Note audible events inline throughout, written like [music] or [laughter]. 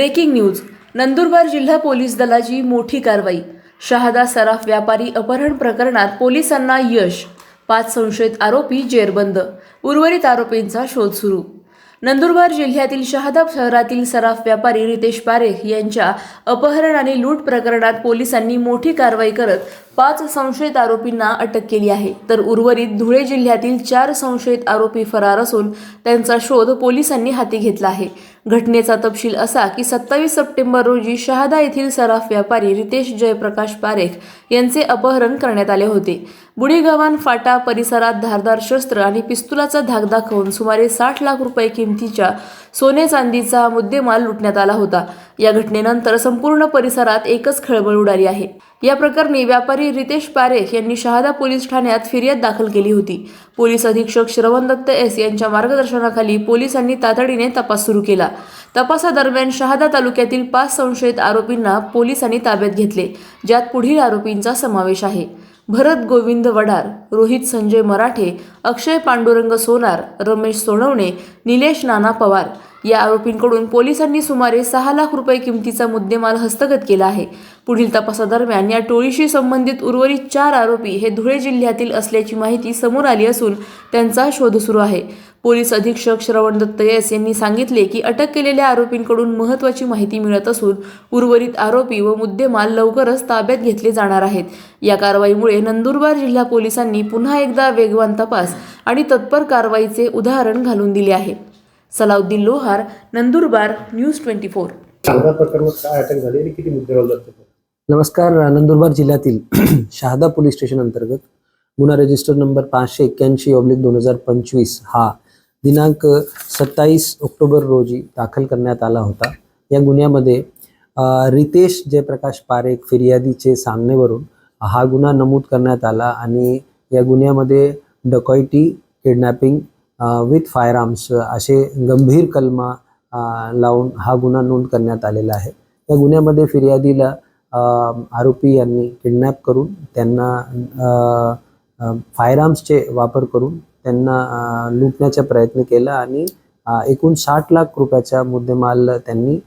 Breaking news. Nandurbar जिल्हा police दलाची मोठी कारवाई. शहादा सराफ व्यापारी अपहरण प्रकरणात पोलिसांना यश. पाच संशयित आरोपी जेरबंद. उर्वरित आरोपींचा शोध सुरू. नंदुरबार जिल्ह्यातील शहादा शहरातील सराफ व्यापारी रितेश पारेख यांच्या अपहरण आणि लूट प्रकरणात पोलिसांनी मोठी कारवाई करत पाच संशयित आरोपींना अटक केली आहे. तर उर्वरित धुळे जिल्ह्यातील चार संशयित आरोपी फरार असून त्यांचा शोध पोलिसांनी हाती घेतला आहे. घटनेचा तपशील असा की सत्तावीस सप्टेंबर रोजी शहादा येथील सराफ व्यापारी रितेश जयप्रकाश पारेख यांचे अपहरण करण्यात आले होते. बुडीगावान फाटा परिसरात धारदार शस्त्र आणि पिस्तुलाचा धाक दाखवून सुमारे साठ लाख रुपये किमतीच्या सोने चांदीचा मुद्देमाल लुटण्यात आला होता. या घटनेनंतर संपूर्ण परिसरात एकच खळबळ उडाली आहे. या प्रकरणी व्यापारी रितेश पारेख यांनी शहादा पोलीस ठाण्यात फिर्याद दाखल केली होती. पोलीस अधीक्षक श्रवण दत्त एस यांच्या मार्गदर्शनाखाली पोलिसांनी तातडीने तपास सुरू केला. तपासादरम्यान शहादा तालुक्यातील पाच संशयित आरोपींना पोलिसांनी ताब्यात घेतले ज्यात पुढील आरोपींचा समावेश आहे. भरत गोविंद वडार रोहित संजय मराठे अक्षय पांडुरंग सोनार रमेश सोनवणे निलेश नाना पवार या आरोपींकडून पोलिसांनी सुमारे सहा लाख रुपये किमतीचा मुद्देमाल हस्तगत केला आहे. पुढील तपासादरम्यान या टोळीशी संबंधित उर्वरित चार आरोपी हे धुळे जिल्ह्यातील असल्याची माहिती समोर आली असून त्यांचा शोध सुरू आहे. पोलीस अधीक्षक श्रवण दत्त एस यांनी सांगितले की अटक केलेल्या आरोपींकडून महत्त्वाची माहिती मिळत असून उर्वरित आरोपी व मुद्देमाल लवकरच ताब्यात घेतले जाणार आहेत. या कारवाईमुळे नंदुरबार जिल्हा पोलिसांनी पुन्हा एकदा वेगवान तपास आणि तत्पर कारवाईचे उदाहरण घालून दिले आहे. Salauddin Lohar Nandurbar news twenty four सांगा प्रकरणात काय अटक झाली आणि किती? नमस्कार नंदुरबार जिल्ह्यातील [clears throat] शहादा पोलीस स्टेशन अंतर्गत गुन्हा रजिस्टर नंबर पाचशे एक्क्याऐंशी ऑब्लिक दोन हजार पंचवीस हा दिनांक सत्तावीस ऑक्टोबर रोजी दाखल करण्यात आला होता या गुन्ह्यामध्ये रितेश जयप्रकाश पारेख फिर्यादीचे सांगण्यावरून हा गुन्हा नमूद करण्यात आला आणि या गुन्ह्यामध्ये dacoity kidnapping with firearms असे गंभीर कलमा लावून हा गुन्हा नोंद करण्यात आलेला आहे. या गुन्ह्यामध्ये फिर्यादीला आरोपी यांनी किडनॅप करून त्यांना फायर आर्म्सचे वापर करून त्यांना लुटण्याचा प्रयत्न केला आणि एकूण साठ लाख रुपयाचा मुद्देमाल त्यांनी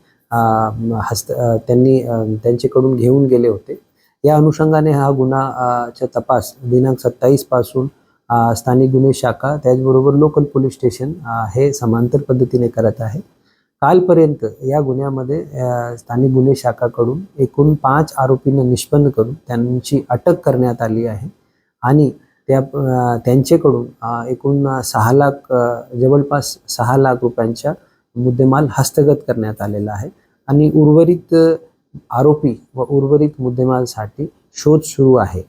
हस्त त्यांनी त्यांच्याकडून घेऊन गेले होते. या अनुषंगाने हा गुन्हा तपास दिनांक सत्तावीसपासून स्थानिक गुन्हे शाखा त्याचबरोबर लोकल पोलीस स्टेशन हे समांतर पद्धतीने करत आहे. कालपर्यंत या गुन्ह्यामध्ये स्थानिक गुन्हे शाखाकडून एकूण पाच आरोपींना निष्पन्न करून त्यांची अटक करण्यात आली आहे. आणि त्या त्यांच्याकडून एकूण सहा लाख जवळपास सहा लाख रुपयांच्या मुद्देमाल हस्तगत करण्यात आलेला आहे. आणि उर्वरित आरोपी व उर्वरित मुद्देमालसाठी शोध सुरू आहे.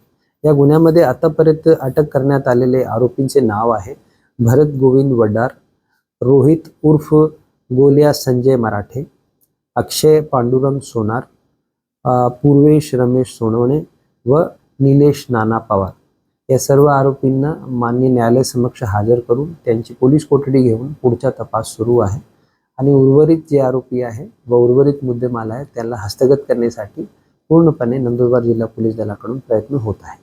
या गुन्ह्यामध्ये आतापर्यंत अटक करण्यात आलेले आरोपींचे नाव आहे भरत गोविंद वडार रोहित उर्फ गोलिया संजय मराठे अक्षय पांडुरंग सोनार पूर्वेश रमेश सोनवणे व निलेश नाना पवार. या सर्व आरोपींना मान्य न्यायालय समक्ष हजर करून त्यांची पोलीस कोठडी घेऊन पुढचा तपास सुरू आहे आणि उर्वरित जे आरोपी आहे व उर्वरित मुद्देमाल आहे त्याला हस्तगत करण्यासाठी पूर्णपणे नंदुरबार जिल्हा पोलीस दलाकडून प्रयत्न होत आहे.